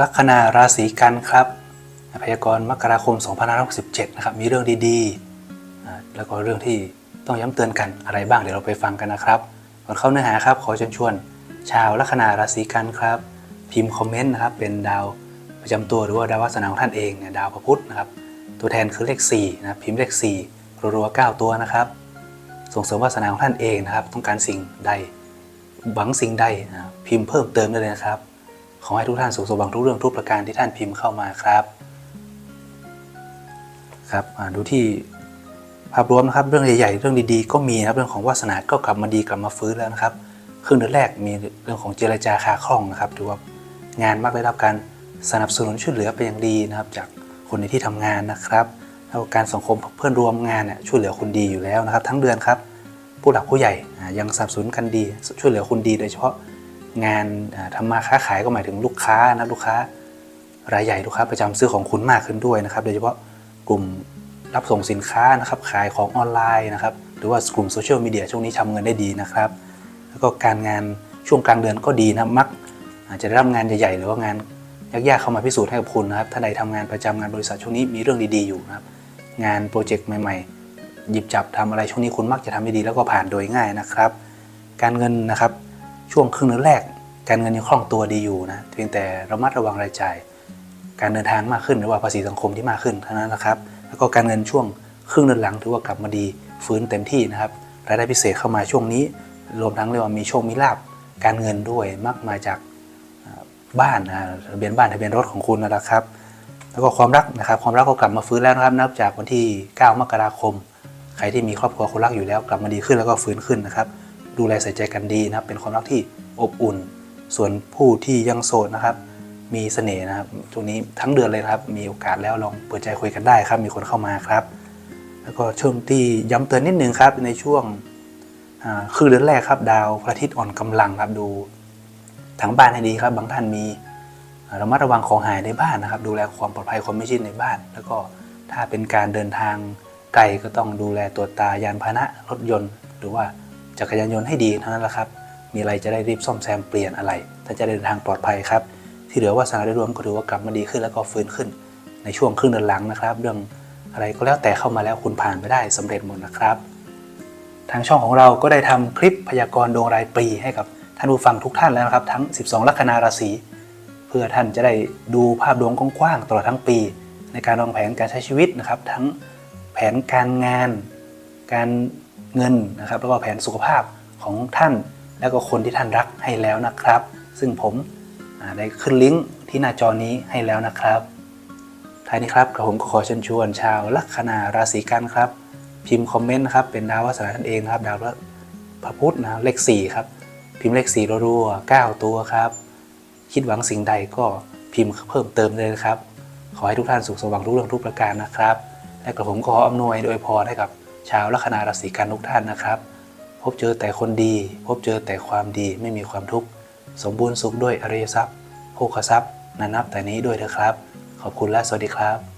ลัคนาราศีกันครับพยากรณ์มกราคม 2567 นะครับ มีเรื่องดีๆ แล้วก็เรื่องที่ต้องย้ำเตือนกันอะไรบ้างเดี๋ยวเราไปฟังกันนะครับ ก่อนเข้าเนื้อหาครับ ขอเชิญชวน ชาวลัคนาราศีกันครับ พิมพ์คอมเมนต์นะครับ เป็นดาวประจำตัวหรือว่าดาววาสนาของท่านเองเนี่ยดาวพระพุธนะครับ ตัวแทนคือเลข4นะพิมพ์เลข4รัวๆ9ตัวนะครับ ส่งเสริมวาสนาของท่านเองนะครับ ต้องการสิ่งใดหวังสิ่งใดพิมพ์เพิ่มเติมได้เลยนะครับ ขอให้ทุกท่านสุขสมหวังทุกเรื่องทุกประการที่ท่านพิมพ์เข้ามาครับ ครับดูที่ภาพรวมนะครับเรื่องใหญ่ๆเรื่องดีๆก็มีนะครับเรื่องของวาสนาก็กลับมาดีกลับมาฟื้นแล้วนะครับครึ่งเดือนแรกมีเรื่องของเจรจาคาคล่องนะครับถือว่างานมักได้รับการสนับสนุนช่วยเหลือเป็นอย่างดีนะครับ จากคนในที่ทำงานนะครับแล้วการสังคมเพื่อนร่วมงานเนี่ยช่วยเหลือคุณดีอยู่แล้วนะครับ ทั้งเดือนครับ ผู้หลักผู้ใหญ่ยังสนับสนุนกันดี ช่วยเหลือคุณดีโดยเฉพาะ งานอ่าทำมาค้าขายก็หมายถึงลูกค้านะลูกค้ารายใหญ่ลูกค้าประจำซื้อของคุณมากขึ้นด้วยนะครับ โดยเฉพาะกลุ่มรับส่งสินค้านะครับขายของออนไลน์นะครับหรือว่ากลุ่มโซเชียลมีเดียช่วงนี้ทำเงินได้ดีนะครับ แล้วก็การงานช่วงกลางเดือนก็ดีนะมักอาจจะได้รับงานใหญ่ๆหรือว่างานยากๆเข้ามาพิสูจน์ให้กับคุณนะครับ ถ้าใดทำงานประจำงานบริษัทช่วงนี้มีเรื่องดีๆอยู่นะครับ งานโปรเจกต์ใหม่ๆ หยิบจับทำอะไรช่วงนี้คุณมักจะทำได้ดีแล้วก็ผ่านโดยง่ายนะครับ การเงินนะครับ ช่วงครึ่งเดือนแรก การเงินยังคล่องตัวดีอยู่นะเพียงแต่ระมัดระวังรายจ่าย การเดินทางมากขึ้นหรือว่าภาษีสังคมที่มากขึ้นเท่านั้นนะครับ แล้วก็การเงินช่วงครึ่งเดือนหลังถือว่ากลับมาดีฟื้นเต็มที่นะครับรายได้พิเศษเข้ามาช่วงนี้ รวมทั้งเรียกว่ามีโชคมีลาบการเงินด้วยมักมาจากบ้านนะทะเบียนบ้านทะเบียนรถของคุณนะครับ แล้วก็ความรักนะครับความรักก็กลับมาฟื้นแล้วนะครับ นับจากวันที่ 9 มกราคม ใครที่มีครอบครัวคนรักอยู่แล้วกลับมาดีขึ้นแล้วก็ฟื้นขึ้นนะครับ ดูแลใส่ใจกันดีนะครับ เป็นความรักที่อบอุ่น ส่วนผู้ที่ยังโสดนะครับ มีเสน่ห์นะครับช่วงนี้ทั้งเดือนเลยนะครับ มีโอกาสแล้วลองเปิดใจคุยกันได้ครับ มีคนเข้ามาครับ แล้วก็ช่วงที่ย้ำเตือนนิดนึงครับ ในช่วงคือเดือนแรกครับดาวพระอาทิตย์อ่อนกำลังครับดูทั้งบ้านให้ดีครับ บางท่านมีระมัดระวังของหายในบ้านนะครับ ดูแลความปลอดภัยความไม่ชิดในบ้าน แล้วก็ถ้าเป็นการเดินทางไกลก็ต้องดูแลตัวตายานพาหนะรถยนต์ หรือว่า จักรยานยนต์ให้ดีเท่านั้นแหละครับ มีอะไรจะได้รีบซ่อมแซมเปลี่ยนอะไร ถ้าจะเดินทางปลอดภัยครับ ที่เหลือว่าสนาได้รวมก็ถือว่ากลับมาดีขึ้นแล้วก็ฟื้นขึ้น ในช่วงครึ่งเดือนหลังนะครับ เรื่องอะไรก็แล้วแต่เข้ามาแล้วคุณผ่านไปได้สำเร็จหมดนะครับ ทางช่องของเราก็ได้ทำคลิปพยากรณ์ดวงรายปีให้กับท่านผู้ฟังทุกท่านแล้วนะครับ ทั้ง 12 ลัคนาราศีเพื่อท่านจะได้ดูภาพดวงกว้างๆตลอดทั้งปี ในการวางแผนการใช้ชีวิตนะครับ ทั้งแผนการงาน การ เงินนะครับแล้วก็แผนสุขภาพของท่าน แล้วก็คนที่ท่านรักให้แล้วนะครับ ซึ่งผมได้ขึ้นลิงก์ที่หน้าจอนี้ให้แล้วนะครับท้ายนี้ครับผมก็ขอเชิญชวนชาวลัคนาราศีกันครับ พิมพ์คอมเมนต์นะครับเป็นดาววาสนาท่านเองนะครับ ดาวพระพุธนะเลข4ครับพิมพ์เลข4รัวๆ9ตัวครับ คิดหวังสิ่งใดก็พิมพ์เพิ่มเติมเลยนะครับ ขอให้ทุกท่านสุขสมหวังทุกเรื่องทุกประการนะครับ และกระผมขออำนวยโดยพรให้กับ ชาวลัคนาราศีกันทุกท่านนะครับ พบเจอแต่คนดี พบเจอแต่ความดีไม่มีความทุกข์สมบูรณ์สุขด้วยอริยทรัพย์โภคทรัพย์นานับแต่นี้ด้วยเถอะครับ ขอบคุณและสวัสดีครับ